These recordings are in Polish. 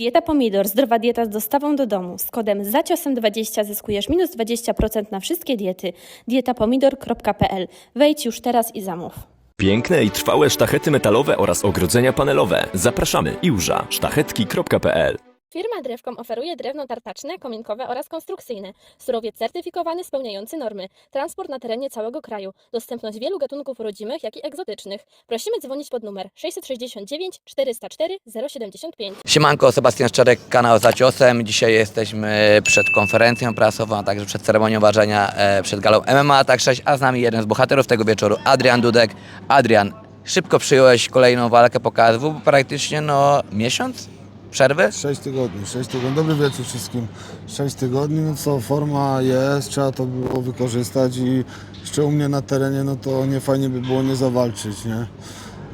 Dieta Pomidor, zdrowa dieta z dostawą do domu. Z kodem zaciosem20 zyskujesz minus 20% na wszystkie diety. dietapomidor.pl. Wejdź już teraz i zamów. Piękne i trwałe sztachety metalowe oraz ogrodzenia panelowe. Zapraszamy iłża sztachetki.pl Firma Drewkom oferuje drewno tartaczne, kominkowe oraz konstrukcyjne. Surowiec certyfikowany spełniający normy. Transport na terenie całego kraju. Dostępność wielu gatunków rodzimych, jak i egzotycznych. Prosimy dzwonić pod numer 669 404 075. Siemanko, Sebastian Szczerek, kanał Za Ciosem. Dzisiaj jesteśmy przed konferencją prasową, a także przed ceremonią ważenia e, przed galą MMA Tak 6, a z nami jeden z bohaterów tego wieczoru, Adrian Dudek. Adrian, szybko przyjąłeś kolejną walkę po KSW, bo praktycznie no miesiąc przerwy? 6 tygodni, 6 tygodni. Dobry wieczór wszystkim. 6 tygodni, no co, forma jest, trzeba to było wykorzystać i jeszcze u mnie na terenie, no to nie fajnie by było nie zawalczyć, nie?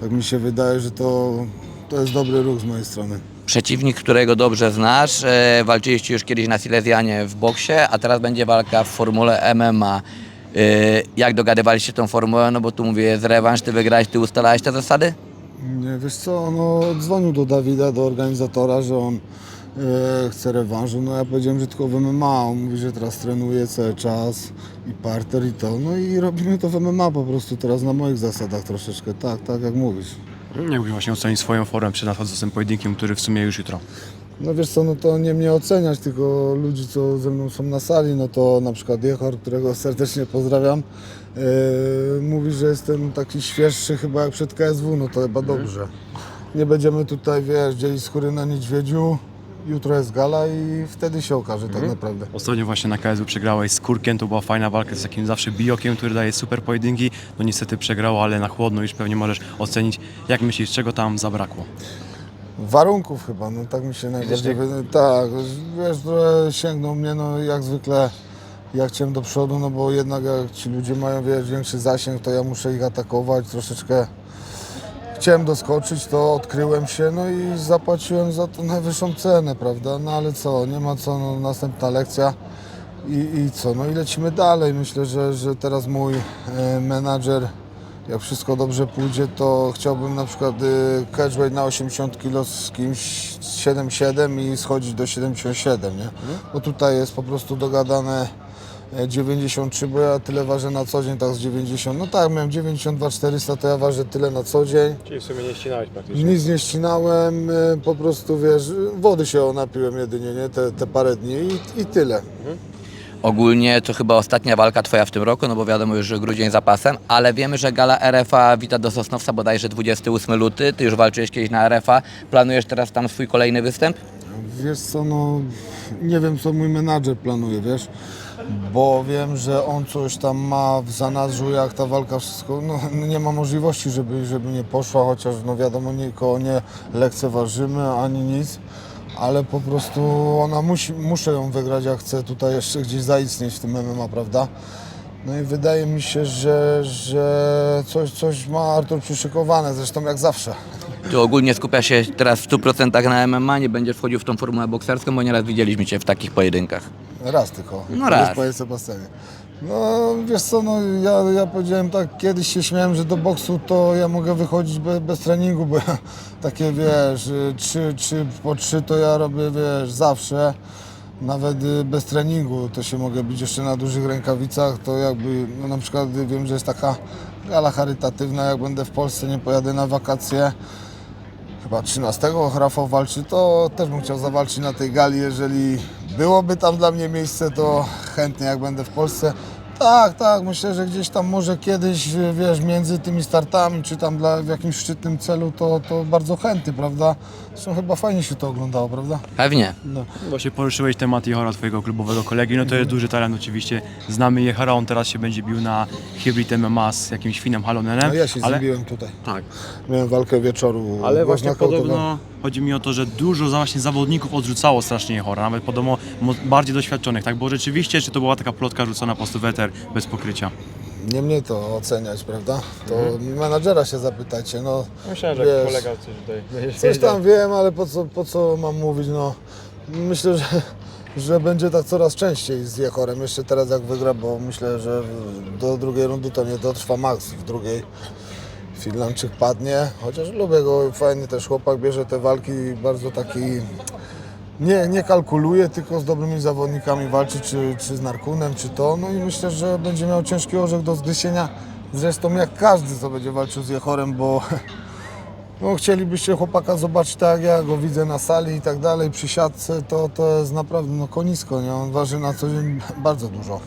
Tak mi się wydaje, że to, to jest dobry ruch z mojej strony. Przeciwnik, którego dobrze znasz, e, walczyliście już kiedyś na Silesianie w boksie, a teraz będzie walka w formule MMA. E, jak dogadywaliście tą formułę? No bo tu mówię, jest rewanż, ty wygrałeś, ty ustalałeś te zasady? Nie, wiesz co, no dzwonił do Dawida, do organizatora, że on e, chce rewanżu, no ja powiedziałem, że tylko w MMA, on mówi, że teraz trenuje cały czas i parter i to, no i robimy to w MMA po prostu teraz na moich zasadach troszeczkę, tak, tak jak mówisz. Jak byś właśnie ocenić swoją formę przed nadchodzącym pojedynkiem, który w sumie już jutro? No wiesz co, no to nie mnie oceniać, tylko ludzi, co ze mną są na sali, no to na przykład Jechor, którego serdecznie pozdrawiam, yy, mówi, że jestem taki świeższy chyba jak przed KSW, no to chyba dobrze. Nie będziemy tutaj, wiesz, dzielić skóry na niedźwiedziu, jutro jest gala i wtedy się okaże tak naprawdę. Ostatnio właśnie na KSW przegrałeś z Kurkiem, to była fajna walka z takim zawsze biokiem, który daje super pojedynki. No niestety przegrało, ale na chłodno już pewnie możesz ocenić. Jak myślisz, czego tam zabrakło? Warunków chyba, no tak mi się najbardziej wydaje. Tak, wiesz, trochę sięgnął mnie, no jak zwykle ja chciałem do przodu, no bo jednak jak ci ludzie mają wiesz, większy zasięg, to ja muszę ich atakować, troszeczkę chciałem doskoczyć, to odkryłem się, no i zapłaciłem za to najwyższą cenę, prawda, no ale co, nie ma co, no, następna lekcja i, i co, no i lecimy dalej, myślę, że, że teraz mój e, menadżer jak wszystko dobrze pójdzie, to chciałbym na przykład y, catchweight na 80 kg z kimś 7,7 i schodzić do 77, nie? Bo tutaj jest po prostu dogadane e, 93, bo ja tyle ważę na co dzień, tak z 90. No tak, miałem 92 400, to ja ważę tyle na co dzień. Czyli w sumie nie ścinałeś praktycznie. Nic nie ścinałem, y, po prostu wiesz, wody się napiłem jedynie, nie? Te, te parę dni i, i tyle. Ogólnie to chyba ostatnia walka twoja w tym roku, no bo wiadomo już, że grudzień za pasem, ale wiemy, że gala RFA wita do Sosnowca bodajże 28 luty. Ty już walczyłeś kiedyś na RFA. Planujesz teraz tam swój kolejny występ? Wiesz co, no nie wiem co mój menadżer planuje, wiesz, bo wiem, że on coś tam ma w zanadrzu, jak ta walka wszystko, no nie ma możliwości, żeby, żeby nie poszła, chociaż no wiadomo, nikogo nie lekceważymy ani nic, ale po prostu ona musi, muszę ją wygrać, jak chcę tutaj jeszcze gdzieś zaistnieć w tym MMA, prawda? No i wydaje mi się, że, że coś, coś ma Artur przyszykowane, zresztą jak zawsze. Tu ogólnie skupia się teraz w 100% na MMA, nie będziesz wchodził w tą formułę bokserską, bo nieraz widzieliśmy Cię w takich pojedynkach. Raz tylko. No raz. Sebastianie. No wiesz co, no ja, ja powiedziałem tak, kiedyś się śmiałem, że do boksu to ja mogę wychodzić bez, bez treningu, bo ja takie wiesz, trzy, trzy po trzy to ja robię wiesz zawsze. Nawet y, bez treningu to się mogę być jeszcze na dużych rękawicach, to jakby no na przykład wiem, że jest taka gala charytatywna, jak będę w Polsce, nie pojadę na wakacje, chyba 13 Rafał walczy, to też bym chciał zawalczyć na tej gali, jeżeli byłoby tam dla mnie miejsce, to chętnie jak będę w Polsce. Tak, tak, myślę, że gdzieś tam może kiedyś, wiesz, między tymi startami, czy tam dla, w jakimś szczytnym celu, to, to bardzo chętny, prawda? Zresztą chyba fajnie się to oglądało, prawda? Pewnie. No. Właśnie poruszyłeś temat Jehora, twojego klubowego kolegi, no to jest duży talent oczywiście. Znamy Jehora, on teraz się będzie bił na Hybrid MMA z jakimś Finem Halonenem. No ja się ale, zbiłem tutaj. Tak, Miałem walkę wieczoru. ale właśnie podobno chodzi mi o to, że dużo właśnie zawodników odrzucało strasznie Jehora, nawet podobno bardziej doświadczonych, tak? Bo rzeczywiście, czy to była taka plotka rzucona po prostu weter bez pokrycia? Nie mnie to oceniać, prawda? To Mhm. menadżera się zapytajcie, no. Myślałem, że Wiesz, kolega coś tutaj Coś tam wiem, ale po co, po co mam mówić, no. Myślę, że, że będzie tak coraz częściej z Jechorem. Jeszcze teraz jak wygra, bo myślę, że do drugiej rundy to nie dotrwa Max w drugiej. Finlandczyk padnie, chociaż lubię go, fajny też chłopak, bierze te walki bardzo taki nie, nie kalkuluje, tylko z dobrymi zawodnikami walczy, czy, czy z Narkunem, czy to. No i myślę, że będzie miał ciężki orzech do zgryzienia. Zresztą jak każdy, co będzie walczył z Jechorem, bo no, chcielibyście chłopaka zobaczyć tak, jak ja go widzę na sali i tak dalej, przy siatce, to, to jest naprawdę no, konisko, nie? On waży na co dzień bardzo dużo.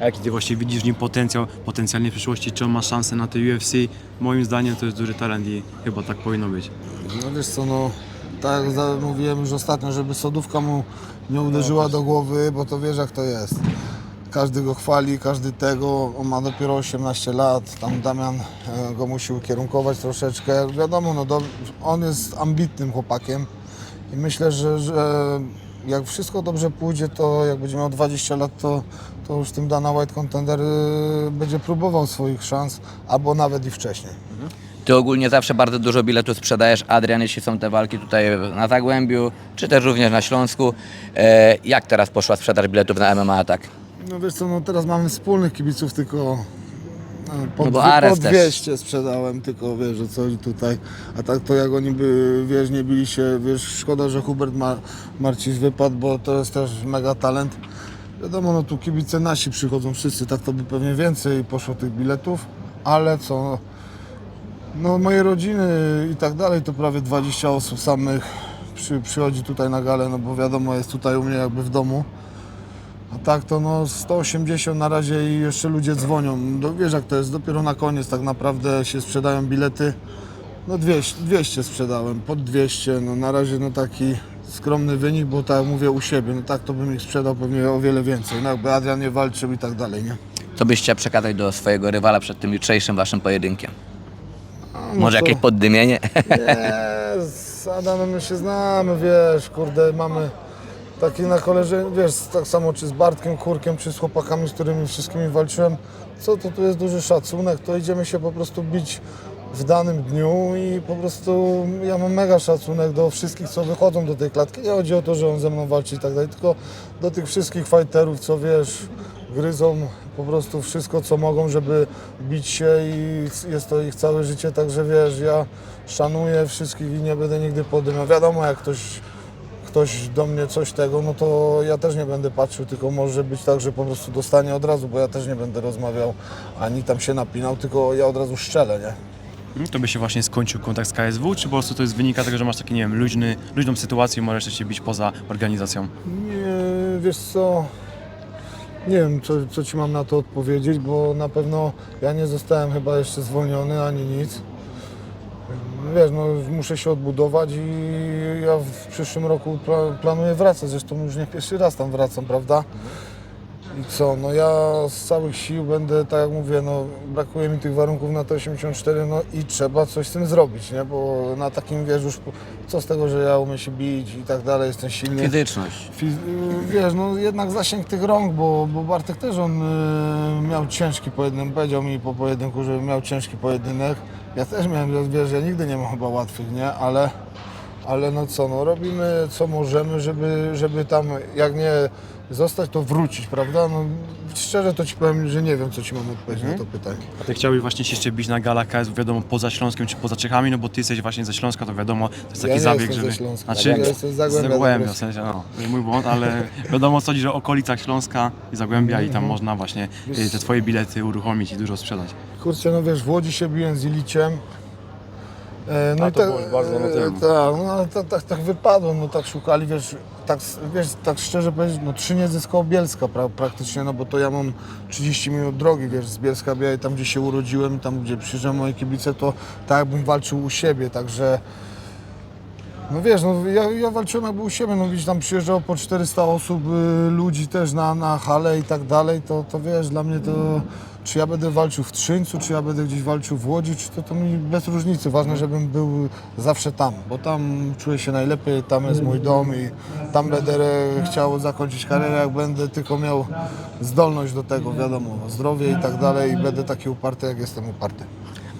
A jaki ty właśnie widzisz w nim potencjał, potencjalnie w przyszłości, czy on ma szansę na tej UFC? Moim zdaniem to jest duży talent i chyba tak powinno być. No wiesz co, no tak jak mówiłem już ostatnio, żeby sodówka mu nie uderzyła do głowy, bo to wiesz jak to jest. Każdy go chwali, każdy tego, on ma dopiero 18 lat, tam Damian e, go musi ukierunkować troszeczkę. Wiadomo, no do, on jest ambitnym chłopakiem i myślę, że, że jak wszystko dobrze pójdzie, to jak będzie miał 20 lat, to, to już tym Dana White Contender y, będzie próbował swoich szans, albo nawet i wcześniej. Ty ogólnie zawsze bardzo dużo biletów sprzedajesz, Adrian, jeśli są te walki tutaj na Zagłębiu, czy też również na Śląsku. E, jak teraz poszła sprzedaż biletów na MMA Atak? No wiesz co, no teraz mamy wspólnych kibiców, tylko e, po, No bo Ares po też. 200 sprzedałem, tylko wiesz, że coś tutaj, a tak to jak oni by, wiesz, nie bili się, wiesz, szkoda, że Hubert Mar Marciś wypadł, bo to jest też mega talent. Wiadomo, no tu kibice nasi przychodzą wszyscy, tak to by pewnie więcej poszło tych biletów, ale co, no moje rodziny i tak dalej, to prawie 20 osób samych przy, przychodzi tutaj na galę, no bo wiadomo, jest tutaj u mnie jakby w domu. A tak to no 180 na razie i jeszcze ludzie dzwonią. No, wiesz jak to jest, dopiero na koniec tak naprawdę się sprzedają bilety. No 200, 200 sprzedałem, pod 200, no na razie no taki skromny wynik, bo tak jak mówię u siebie, no tak to bym ich sprzedał pewnie o wiele więcej, no jakby Adrian nie walczył i tak dalej, nie? Co byś chciał przekazać do swojego rywala przed tym jutrzejszym waszym pojedynkiem? No Może to- jakieś poddymienie? Nie, z Adamem my się znamy, wiesz, kurde, mamy taki na koleżę, wiesz, tak samo czy z Bartkiem Kurkiem, czy z chłopakami, z którymi wszystkimi walczyłem, co to tu jest duży szacunek, to idziemy się po prostu bić w danym dniu i po prostu ja mam mega szacunek do wszystkich, co wychodzą do tej klatki. Nie chodzi o to, że on ze mną walczy i tak dalej, tylko do tych wszystkich fighterów, co wiesz, gryzą po prostu wszystko, co mogą, żeby bić się i jest to ich całe życie, także wiesz, ja szanuję wszystkich i nie będę nigdy poddymiał. Wiadomo, jak ktoś, ktoś do mnie coś tego, no to ja też nie będę patrzył, tylko może być tak, że po prostu dostanie od razu, bo ja też nie będę rozmawiał, ani tam się napinał, tylko ja od razu szczelę, nie? Hmm, To by się właśnie skończył kontakt z KSW, czy po prostu to jest wynika tego, że masz taki, nie wiem, luźny, luźną sytuację i możesz się bić poza organizacją? Nie, wiesz co, nie wiem, co, co Ci mam na to odpowiedzieć, bo na pewno ja nie zostałem chyba jeszcze zwolniony, ani nic. Wiesz, no muszę się odbudować i ja w przyszłym roku pla- planuję wracać, zresztą już nie pierwszy raz tam wracam, prawda? I co, no ja z całych sił będę, tak jak mówię, no brakuje mi tych warunków na te 84, no i trzeba coś z tym zrobić, nie? Bo na takim, wiesz, już co z tego, że ja umiem się bić i tak dalej, jestem silny. Fizyczność. Fiz- y, Wiesz, no jednak zasięg tych rąk, bo, bo Bartek też on y, miał ciężki pojedynek, powiedział mi po pojedynku, że miał ciężki pojedynek. Ja też miałem, ja nigdy nie mam chyba łatwych, nie? Ale, ale no co, no robimy co możemy, żeby, żeby tam jak nie zostać, to wrócić, prawda? No szczerze to Ci powiem, że nie wiem, co Ci mam odpowiedzieć na to pytanie. A ty chciałbyś właśnie się jeszcze bić na galach KSW, wiadomo, poza Śląskiem czy poza Czechami, no bo ty jesteś właśnie ze Śląska, to wiadomo, to jest taki Ja nie zabieg, jestem żeby... ze Śląska, Znaczy, ja jestem z Zagłębia, Zagłębia, w sensie, no, mój błąd, ale wiadomo co chodzi, że okolicach Śląska i Zagłębia i Mhm. tam można właśnie y, te twoje bilety uruchomić i dużo sprzedać. Kurczę, no wiesz, w Łodzi się biłem z Iliciem. E, No A i to tak- było już bardzo dawno temu. Tak, no ale tak, tak, tak wypadło, no tak szukali, wiesz, tak, wiesz, tak szczerze powiedzieć, no trzy nie zyskał Bielska pra, praktycznie, no bo to ja mam 30 minut drogi, wiesz, z Bielska Białej, tam gdzie się urodziłem, tam gdzie przyjeżdżają moje kibice, to tak jakbym walczył u siebie, także... No wiesz, no ja, ja walczyłem jakby u siebie, no widzisz, tam przyjeżdżało po 400 osób, y, ludzi też na, na halę i tak dalej, to, to wiesz, dla mnie to, czy ja będę walczył w Trzyńcu, czy ja będę gdzieś walczył w Łodzi, czy to, to mi bez różnicy, ważne, żebym był zawsze tam, bo tam czuję się najlepiej, tam jest mój dom i tam będę chciał zakończyć karierę, jak będę tylko miał zdolność do tego, wiadomo, zdrowie i tak dalej i będę taki uparty, jak jestem uparty.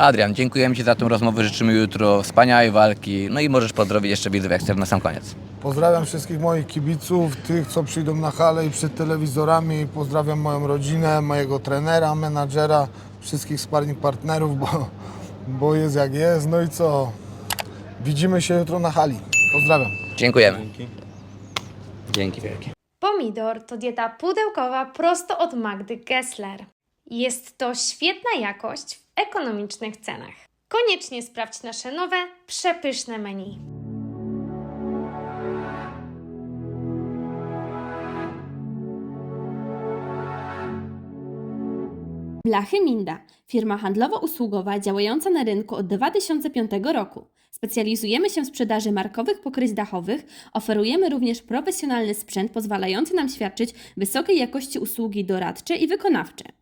Adrian, dziękujemy Ci za tą rozmowę, życzymy jutro wspaniałej walki, no i możesz pozdrowić jeszcze widzów, jak chcesz na sam koniec. Pozdrawiam wszystkich moich kibiców, tych co przyjdą na halę i przed telewizorami. Pozdrawiam moją rodzinę, mojego trenera, menadżera, wszystkich sparring partnerów, bo, bo jest jak jest. No i co? Widzimy się jutro na hali. Pozdrawiam. Dziękujemy. Dzięki wielkie. Pomidor to dieta pudełkowa prosto od Magdy Gessler. Jest to świetna jakość ekonomicznych cenach. Koniecznie sprawdź nasze nowe, przepyszne menu. Blachy Minda, firma handlowo-usługowa działająca na rynku od 2005 roku. Specjalizujemy się w sprzedaży markowych pokryć dachowych, oferujemy również profesjonalny sprzęt pozwalający nam świadczyć wysokiej jakości usługi doradcze i wykonawcze.